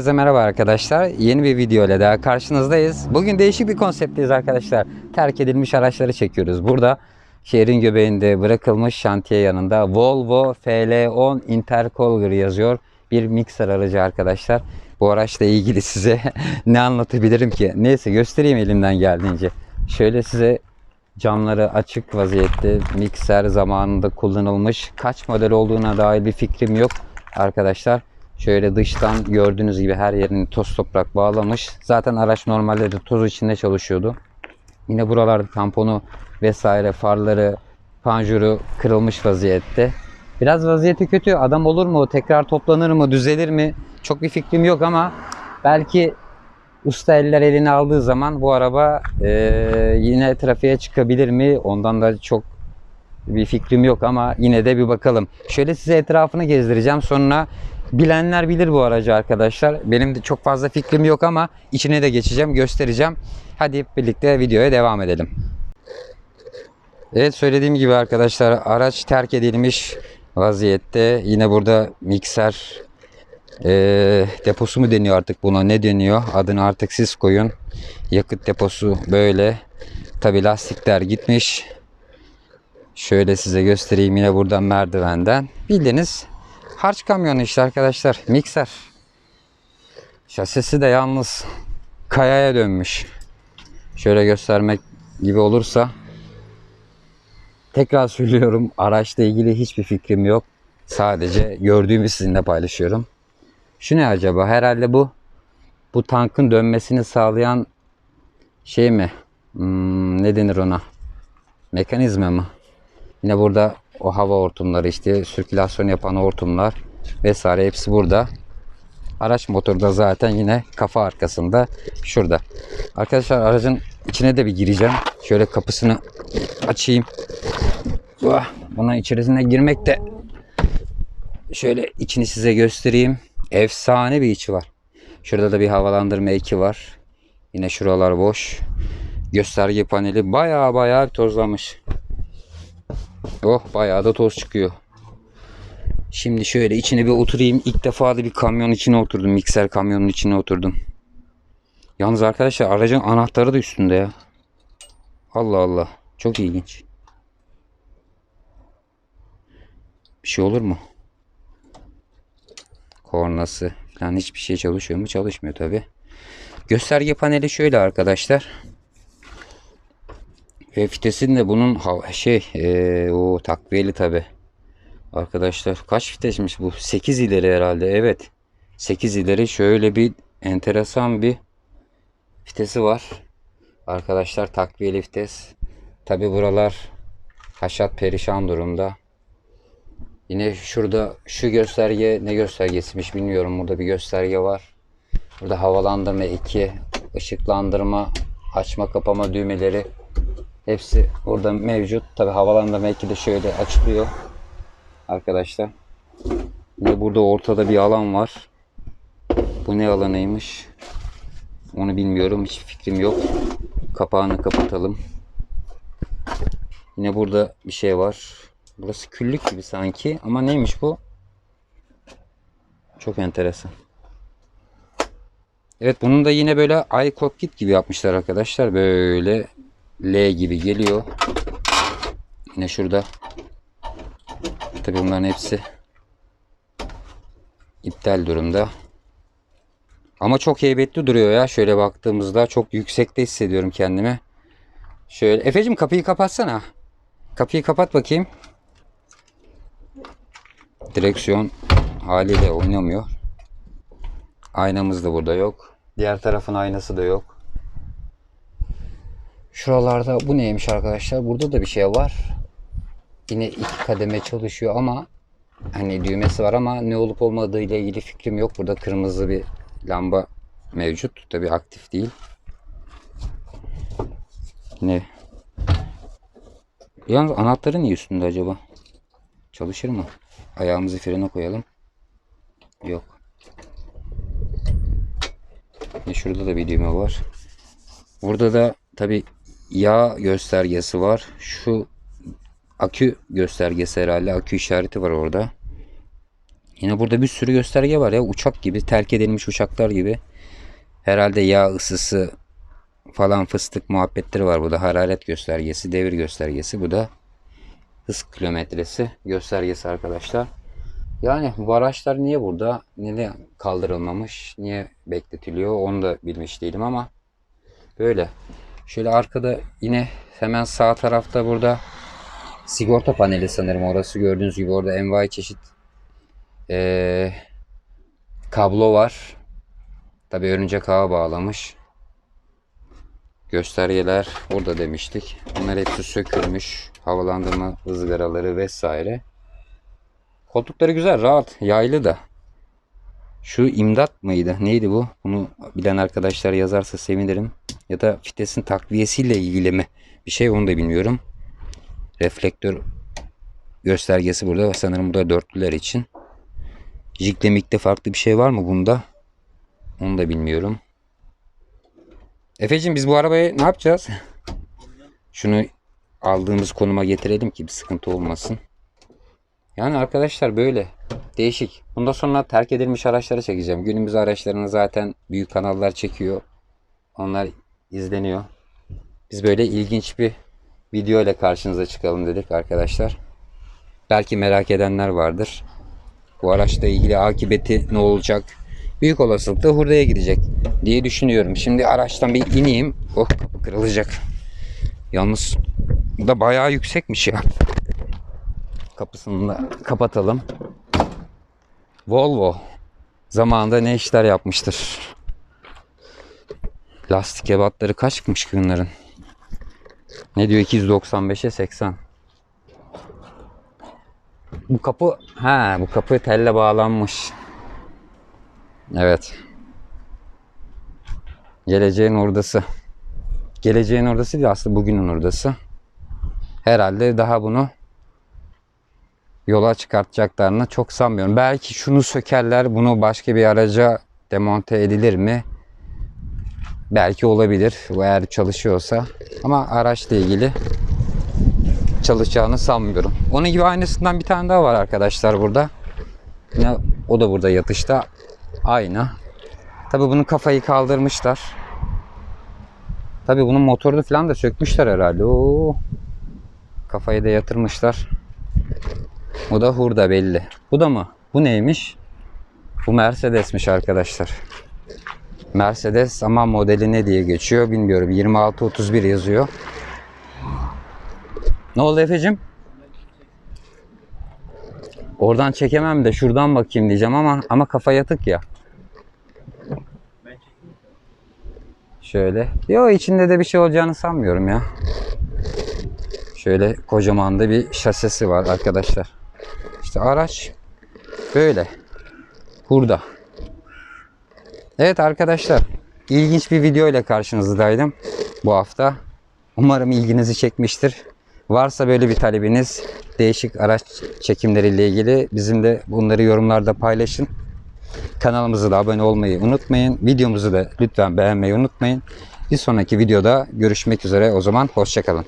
Herkese merhaba arkadaşlar. Yeni bir video ile daha karşınızdayız. Bugün değişik bir konseptteyiz arkadaşlar. Terk edilmiş araçları çekiyoruz. Burada şehrin göbeğinde bırakılmış şantiye yanında Volvo FL10 Intercolor yazıyor. Bir mikser aracı arkadaşlar. Bu araçla ilgili size ne anlatabilirim ki? Neyse göstereyim elimden geldiğince. Şöyle size camları açık vaziyette mikser zamanında kullanılmış. Kaç model olduğuna dair bir fikrim yok arkadaşlar. Şöyle dıştan gördüğünüz gibi her yerini toz toprak bağlamış. Zaten araç normalde de toz içinde çalışıyordu. Yine buralarda tamponu vesaire farları, panjuru kırılmış vaziyette. Biraz vaziyeti kötü. Adam olur mu? Tekrar toplanır mı? Düzelir mi? Çok bir fikrim yok ama belki usta eller eline aldığı zaman bu araba eee, yine trafiğe çıkabilir mi? Ondan da çok bir fikrim yok ama yine de bir bakalım. Şöyle size etrafını gezdireceğim. Sonra bilenler bilir bu aracı arkadaşlar. Benim de çok fazla fikrim yok ama içine de geçeceğim, göstereceğim. Hadi hep birlikte videoya devam edelim. Evet söylediğim gibi arkadaşlar araç terk edilmiş vaziyette. Yine burada mikser eee, deposu mu deniyor artık buna ne deniyor? Adını artık siz koyun. Yakıt deposu böyle. Tabi lastikler gitmiş. Şöyle size göstereyim yine buradan merdivenden. Bildiğiniz harç kamyonu işte arkadaşlar. Mikser. Şasisi de yalnız kayaya dönmüş. Şöyle göstermek gibi olursa tekrar söylüyorum araçla ilgili hiçbir fikrim yok. Sadece gördüğümü sizinle paylaşıyorum. Şu ne acaba? Herhalde bu bu tankın dönmesini sağlayan şey mi? Hmm, ne denir ona? Mekanizma mı? Yine burada o hava hortumları işte sirkülasyon yapan hortumlar vesaire hepsi burada. Araç motoru da zaten yine kafa arkasında şurada. Arkadaşlar aracın içine de bir gireceğim. Şöyle kapısını açayım. Buna içerisine girmek de şöyle içini size göstereyim. Efsane bir içi var. Şurada da bir havalandırma eki var. Yine şuralar boş. Gösterge paneli baya baya tozlamış. Oh bayağı da toz çıkıyor. Şimdi şöyle içine bir oturayım. İlk defa da bir kamyon içine oturdum. Mikser kamyonun içine oturdum. Yalnız arkadaşlar aracın anahtarı da üstünde ya. Allah Allah. Çok ilginç. Bir şey olur mu? Kornası falan hiçbir şey çalışıyor mu? Çalışmıyor tabi. Gösterge paneli şöyle arkadaşlar. Ve vitesin de bunun şey eee, o takviyeli tabi. Arkadaşlar kaç vitesmiş bu? 8 ileri herhalde. Evet. 8 ileri şöyle bir enteresan bir vitesi var. Arkadaşlar takviyeli vites. Tabi buralar haşat perişan durumda. Yine şurada şu gösterge ne göstergesiymiş bilmiyorum. Burada bir gösterge var. Burada havalandırma 2, ışıklandırma, açma kapama düğmeleri hepsi burada mevcut. Tabi havalandırma 2 de şöyle açılıyor. Arkadaşlar. Yine burada ortada bir alan var. Bu ne alanıymış? Onu bilmiyorum. Hiç fikrim yok. Kapağını kapatalım. Yine burada bir şey var. Burası küllük gibi sanki. Ama neymiş bu? Çok enteresan. Evet bunun da yine böyle iCockpit gibi yapmışlar arkadaşlar. Böyle L gibi geliyor. Yine şurada. Tabii bunların hepsi iptal durumda. Ama çok heybetli duruyor ya. Şöyle baktığımızda çok yüksekte hissediyorum kendimi. Şöyle Efe'cim kapıyı kapatsana. Kapıyı kapat bakayım. Direksiyon haliyle oynamıyor. Aynamız da burada yok. Diğer tarafın aynası da yok. Şuralarda bu neymiş arkadaşlar? Burada da bir şey var. Yine iki kademe çalışıyor ama hani düğmesi var ama ne olup olmadığı ile ilgili fikrim yok. Burada kırmızı bir lamba mevcut. Tabi aktif değil. Ne? Yalnız anahtarı niye üstünde acaba? Çalışır mı? Ayağımızı frene koyalım. Yok. Ve şurada da bir düğme var. Burada da tabi yağ göstergesi var. Şu akü göstergesi herhalde. Akü işareti var orada. Yine burada bir sürü gösterge var ya. Uçak gibi, terk edilmiş uçaklar gibi. Herhalde yağ ısısı falan fıstık muhabbetleri var. Bu da hararet göstergesi, devir göstergesi. Bu da hız kilometresi göstergesi arkadaşlar. Yani bu araçlar niye burada? Niye kaldırılmamış? Niye bekletiliyor? Onu da bilmiş değilim ama böyle. Şöyle arkada yine hemen sağ tarafta burada sigorta paneli sanırım orası. Gördüğünüz gibi orada envai çeşit eee, kablo var. Tabi örümcek ağa bağlamış. Göstergeler burada demiştik. Bunlar hepsi sökülmüş. Havalandırma ızgaraları vesaire. Koltukları güzel, rahat, yaylı da. Şu imdat mıydı? Neydi bu? Bunu bilen arkadaşlar yazarsa sevinirim. Ya da fitesin takviyesiyle ilgili mi? Bir şey onu da bilmiyorum. Reflektör göstergesi burada. Sanırım bu da dörtlüler için. Jiklemikte farklı bir şey var mı bunda? Onu da bilmiyorum. Efeciğim biz bu arabayı ne yapacağız? Şunu aldığımız konuma getirelim ki bir sıkıntı olmasın. Yani arkadaşlar böyle değişik. Bundan sonra terk edilmiş araçları çekeceğim. Günümüz araçlarını zaten büyük kanallar çekiyor. Onlar izleniyor. Biz böyle ilginç bir video ile karşınıza çıkalım dedik arkadaşlar. Belki merak edenler vardır. Bu araçla ilgili akıbeti ne olacak? Büyük olasılıkla hurdaya gidecek diye düşünüyorum. Şimdi araçtan bir ineyim. Oh kırılacak. Yalnız bu da bayağı yüksekmiş ya. Kapısını da kapatalım. Volvo zamanında ne işler yapmıştır. Lastik ebatları kaçmış ki bunların? Ne diyor 295'e 80. Bu kapı ha bu kapı telle bağlanmış. Evet. Geleceğin hurdası. Geleceğin hurdası değil aslında bugünün hurdası. Herhalde daha bunu yola çıkartacaklarını çok sanmıyorum. Belki şunu sökerler, bunu başka bir araca demonte edilir mi? Belki olabilir. Eğer çalışıyorsa. Ama araçla ilgili çalışacağını sanmıyorum. Onun gibi aynısından bir tane daha var arkadaşlar burada. Yine o da burada yatışta. Aynı. Tabi bunun kafayı kaldırmışlar. Tabi bunun motorunu falan da sökmüşler herhalde. Oo. Kafayı da yatırmışlar. Bu da hurda belli. Bu da mı? Bu neymiş? Bu Mercedes'miş arkadaşlar. Mercedes ama modeli ne diye geçiyor bilmiyorum. 2631 yazıyor. Ne oldu Efe'cim? Oradan çekemem de şuradan bakayım diyeceğim ama ama kafa yatık ya. Şöyle. Yo içinde de bir şey olacağını sanmıyorum ya. Şöyle kocaman da bir şasisi var arkadaşlar. İşte araç böyle. Burada. Evet arkadaşlar. ilginç bir video ile karşınızdaydım bu hafta. Umarım ilginizi çekmiştir. Varsa böyle bir talebiniz, değişik araç çekimleriyle ilgili bizim de bunları yorumlarda paylaşın. Kanalımıza da abone olmayı unutmayın. Videomuzu da lütfen beğenmeyi unutmayın. Bir sonraki videoda görüşmek üzere. O zaman hoşçakalın.